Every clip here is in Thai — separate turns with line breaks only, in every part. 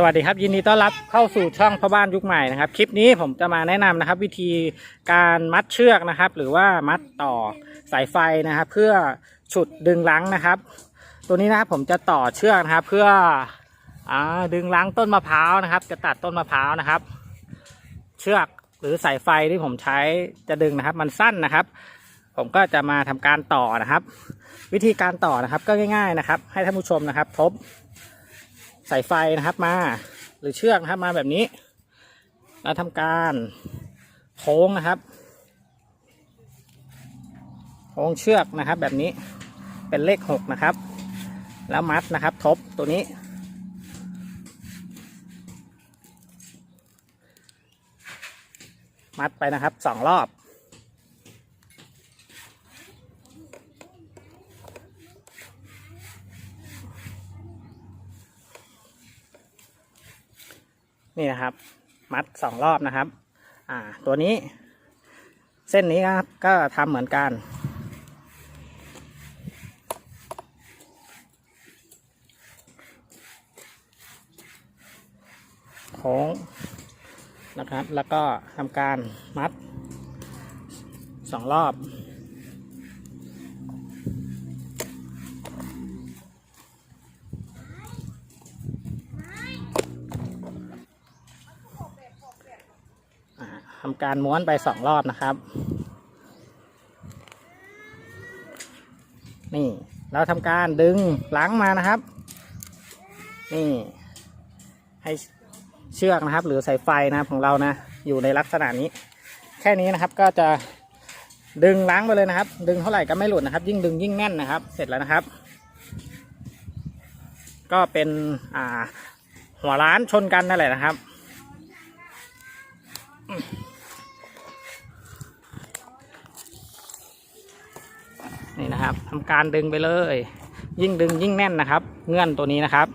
สวัสดีครับยินดีต้อนรับเข้าสู่ช่องพ่อบ้านยุคใหม่นะครับคลิปนี้ผมจะมาแนะนำนะครับ วิธีการมัดเชือกนะครับ หรือว่ามัดต่อสายไฟนะครับ เพื่อฉุดดึงลังนะครับ ตัวนี้นะครับผมจะต่อเชือกนะครับ เพื่ออดึงลังต้นมะพร้าวนะครับ จะตัดต้นมะพร้าวนะครับ เชือกหรือสายไฟที่ผมใช้จะดึงนะครับ มันสั้นนะครับ ผมก็จะมาทำการต่อนะครับ วิธีการต่อนะครับก็ง่าย ๆนะครับ ให้ท่านผู้ชมนะครับ ทบ สายไฟนะครับมา หรือเชือกนะครับมาแบบนี้ แล้วทำการโค้งนะครับโค้งเชือกนะครับแบบนี้เป็นเลขหกนะครับ แล้วมัดนะครับทบตัวนี้ มัดไปนะครับสองรอบ นี่นะครับ มัดสองรอบนะครับ อ่า ตัวนี้ เส้นนี้ครับ ก็ทำเหมือนกันโค้งนะครับ แล้วก็ทำการมัดสองรอบ ทำการม้วนไปสองรอบนะครับ นี่เราทำการดึงล้างมานะครับ นี่ให้เชือกนะครับ หรือสายไฟนะของเรานะ อยู่ในลักษณะนี้ แค่นี้นะครับก็จะดึงล้างไปเลยนะครับ ดึงเท่าไหร่ก็ไม่หลุดนะครับ ยิ่งดึงยิ่งแน่นนะครับ เสร็จแล้วนะครับ ก็เป็นอ่าหัวร้านชนกันนั่นแหละนะครับ นะครับทำการดึงไปเลย ยิ่งดึงยิ่งแน่นนะครับ เงื่อนตัวนี้นะครับ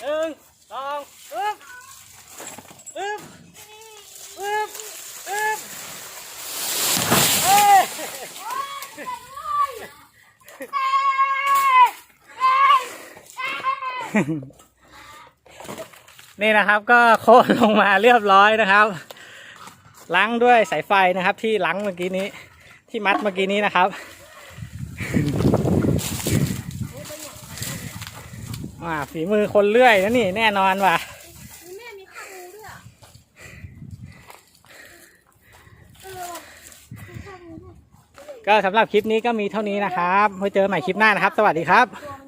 หนึ่งสองอึ๊บอึ๊บอึ๊บอึ๊บเอ้ย นี่นะครับก็โค่นลงมาเรียบร้อยนะครับ ล้างด้วยสายไฟนะครับ ที่ล้างเมื่อกี้นี้ ที่มัดเมื่อกี้นี้นะครับอ่าฝีมือคนเลื่อยนะนี่แน่นอนว่ะก็สำหรับคลิปนี้ก็มีเท่านี้นะครับไว้เจอใหม่คลิปหน้านะครับ สวัสดีครับ